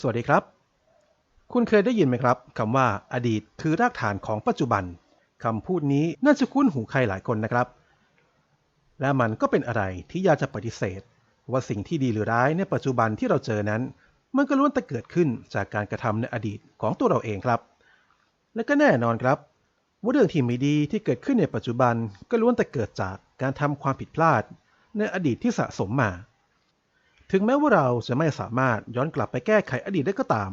สวัสดีครับ คุณเคยได้ยินไหมครับคำว่าอดีตคือรากฐานของปัจจุบันคำพูดนี้น่าจะคุ้นหูใครหลายคนนะครับ และมันก็เป็นอะไรที่อยากจะปฏิเสธ ว่าสิ่งที่ดีหรือร้ายในปัจจุบันที่เราเจอนั้น มันก็ล้วนแต่เกิดขึ้นจากการกระทำในอดีตของตัวเราเองครับ และก็แน่นอนครับ ว่าเรื่องที่ไม่ดีที่เกิดขึ้นในปัจจุบันก็ล้วนแต่เกิดจากการทำความผิดพลาด ในอดีตที่สะสมมา ถึงแม้ว่าเราจะไม่สามารถย้อนกลับไปแก้ไขอดีตได้ก็ตาม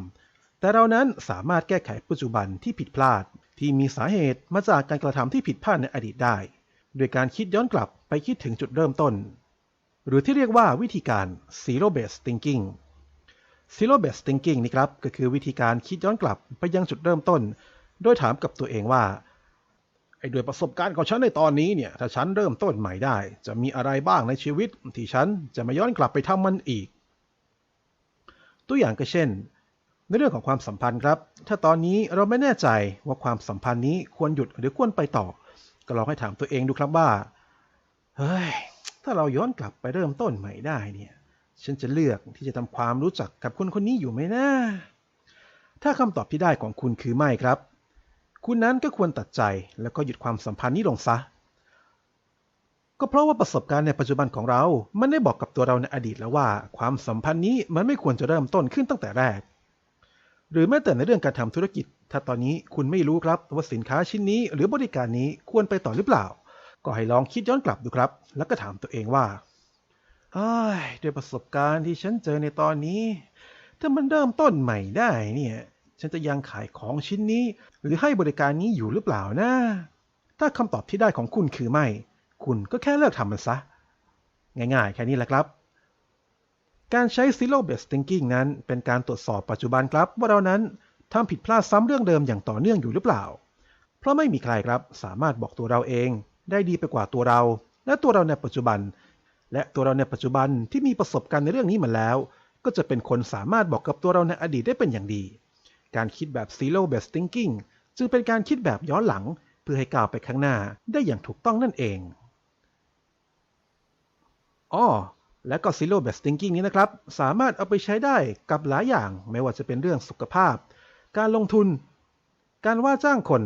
แต่เรานั้นสามารถแก้ไขปัจจุบันที่ผิดพลาด ที่มีสาเหตุมาจากการกระทำที่ผิดพลาดในอดีตได้ โดยการคิดย้อนกลับไปคิดถึงจุดเริ่มต้น หรือที่เรียกว่าวิธีการ zero based thinking zero based thinking นี่ครับก็คือวิธีการคิดย้อนกลับไปยังจุดเริ่มต้น โดยถามกับตัวเองว่า ไอ้ด้วยประสบการณ์ของฉันในตอนนี้เนี่ย ถ้าฉันเริ่มต้นใหม่ได้ จะมีอะไรบ้างในชีวิตที่ฉันจะไม่ย้อนกลับไปทำมันอีก ตัวอย่างก็เช่น ในเรื่องของความสัมพันธ์ครับ ถ้าตอนนี้เราไม่แน่ใจว่าความสัมพันธ์นี้ควรหยุดหรือควรไปต่อ ก็ลองให้ถามตัวเองดูครับว่า เฮ้ย ถ้าเราย้อนกลับไปเริ่มต้นใหม่ได้เนี่ย ฉันจะเลือกที่จะทำความรู้จักกับคนคนนี้อยู่ไหมนะถ้าคำตอบที่ได้ของคุณคือไม่ครับ คุณนั้นก็ควรตัดใจแล้วก็หยุดความสัมพันธ์นี้ลงซะ ก็เพราะว่าประสบการณ์ในปัจจุบันของเรา มันได้บอกกับตัวเราในอดีตแล้วว่า ความสัมพันธ์นี้มันไม่ควรจะเริ่มต้นขึ้นตั้งแต่แรก หรือแม้แต่ในเรื่องการทำธุรกิจ ถ้าตอนนี้คุณไม่รู้ครับว่าสินค้าชิ้นนี้ หรือบริการนี้ควรไปต่อหรือเปล่า ก็ให้ลองคิดย้อนกลับดูครับ แล้วก็ถามตัวเองว่าด้วยประสบการณ์ที่ฉันเจอในตอนนี้ ถ้ามันเริ่มต้นใหม่ได้เนี่ย ฉันจะยังขายของชิ้นนี้ หรือให้บริการนี้อยู่หรือเปล่านะ ถ้าคำตอบที่ได้ของคุณคือไม่ คุณก็แค่เลิกทำมันซะ ง่ายๆ แค่นี้แหละครับ การใช้ zero based thinking นั้นเป็นการตรวจสอบปัจจุบันครับว่าเรานั้นทำผิดพลาดซ้ำเรื่องเดิมอย่างต่อเนื่องอยู่หรือเปล่า เพราะไม่มีใครครับสามารถบอกตัวเราเอง ได้ดีไปกว่าตัวเรา และตัวเราในปัจจุบัน และตัวเราในปัจจุบันที่มีประสบการณ์ในเรื่องนี้มาแล้ว ก็จะเป็นคนสามารถบอกกับตัวเราในอดีตได้เป็นอย่างดี การคิดแบบ zero based thinking จึงเป็นการคิดแบบย้อนหลังเพื่อให้ก้าวไปข้างหน้าได้อย่างถูกต้องนั่นเองอ้อและก็ zero based thinking นี้นะครับ สามารถเอาไปใช้ได้กับหลายอย่าง ไม่ว่าจะเป็นเรื่องสุขภาพ การลงทุน การว่าจ้างคน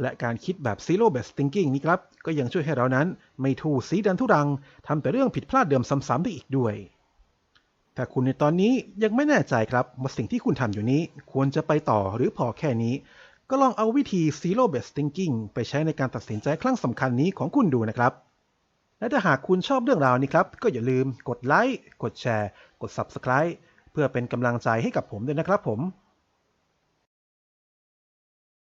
และการคิดแบบ zero based thinking นี้ครับ ก็ยังช่วยให้เรานั้น ไม่ถูสีดันทุรังทำแต่เรื่องผิดพลาดเดิมซ้ำๆได้อีกด้วย ถ้าคุณในตอนนี้ยังไม่แน่ใจครับว่าสิ่งที่คุณทำอยู่นี้ควรจะไปต่อหรือพอแค่นี้ ก็ลองเอาวิธี zero based thinking ไปใช้ในการตัดสินใจครั้งสำคัญนี้ของคุณดูนะครับ และถ้าหากคุณชอบเรื่องราวนี้ครับ ก็อย่าลืมกดไลค์กดแชร์ กด Subscribe เพื่อเป็นกำลังใจให้กับผมด้วยนะครับผม